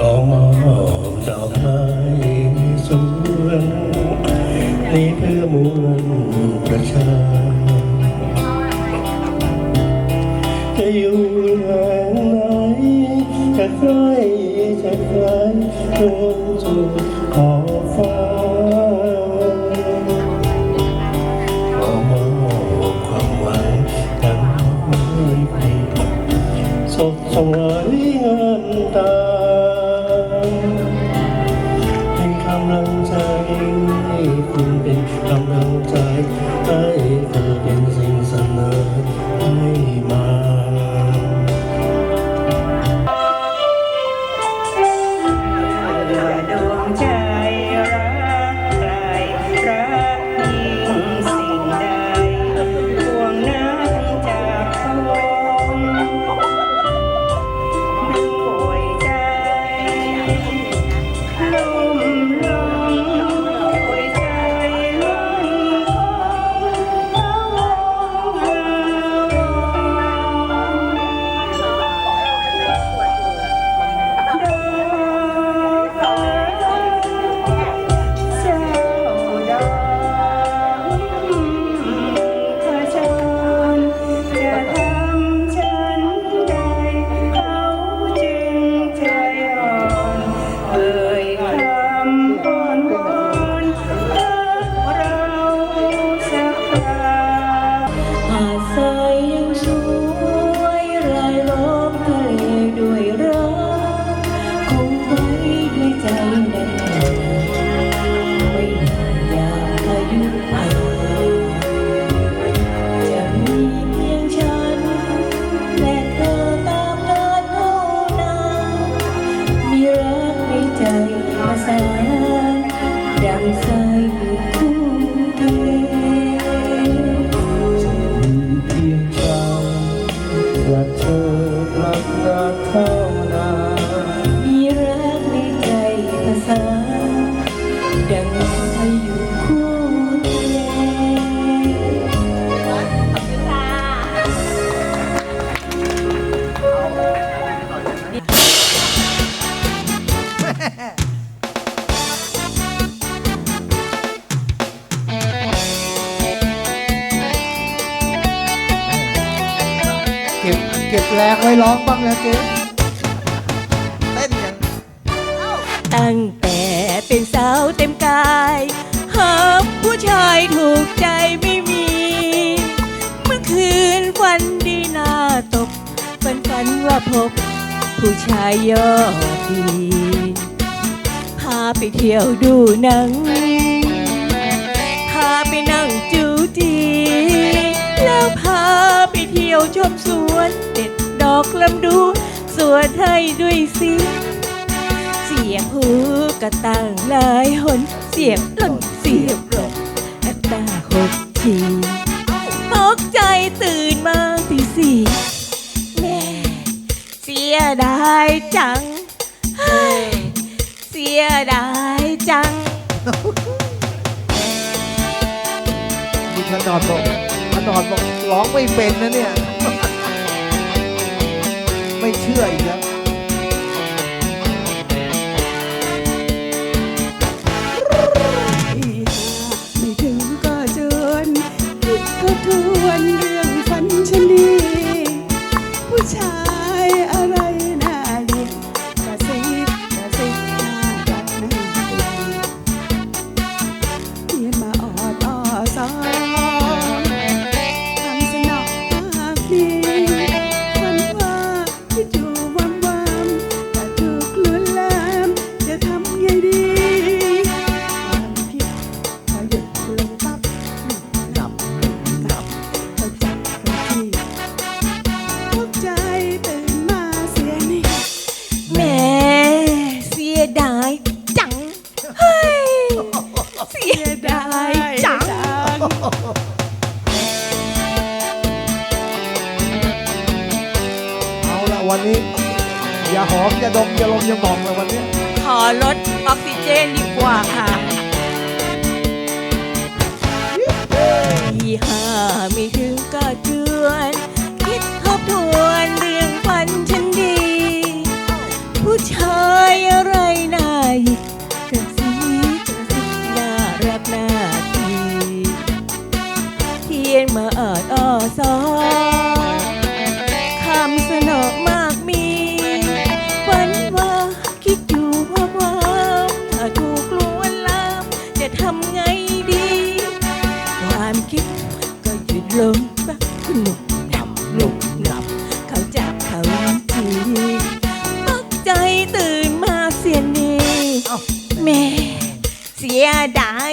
ก็มอดอกไม้สวนนี่เพื่อมวลประชาจะอยู่แห่งไหนจะใกล้จะไกลจนสุดขอบฟ้า สดสวยงามตาเป็นกำลังใจให้คุณเป็นกำลังใจให้เธอเป็น ดั ก็บเก็บแรงไว้ร้องบ้างนะเจ๊เต้นอย่างตั้งแต่เป็นสาวเต็มกายหาผู้ชายถูกใจไม่มี เมื่อคืนฝันดีหน้าตกฝันฝันว่าพบ ผู้ชายยอดดีพาไปเที่ยวดูหนัง พาไปนั่งจูจี แล้วพาไปเที่ยวชมสวนเด็ดดอกลำดูสวนให้ด้วยสิเสียบหูกระตังหลายหน เสียบหล่นเสียบหลงอัตตาหกทีตกใจตื่นมาตีสี่แม่เสียดายจังเฮ้เสียดายจังมีขนอนบอก นอนบอกร้องไม่เป็นนะเนี่ย ไม่เชื่ออีกแล้ว เอาละวันนี้ อย่าหอม อย่าดม อย่าลมอย่าหมองเลยวันนี้ ขอลดออกซิเจนดีกว่าค่ะ ที่หา หลุมหลับ เขาจับเขาทีตกใจตื่นมาเสียนีแม่เสียดาย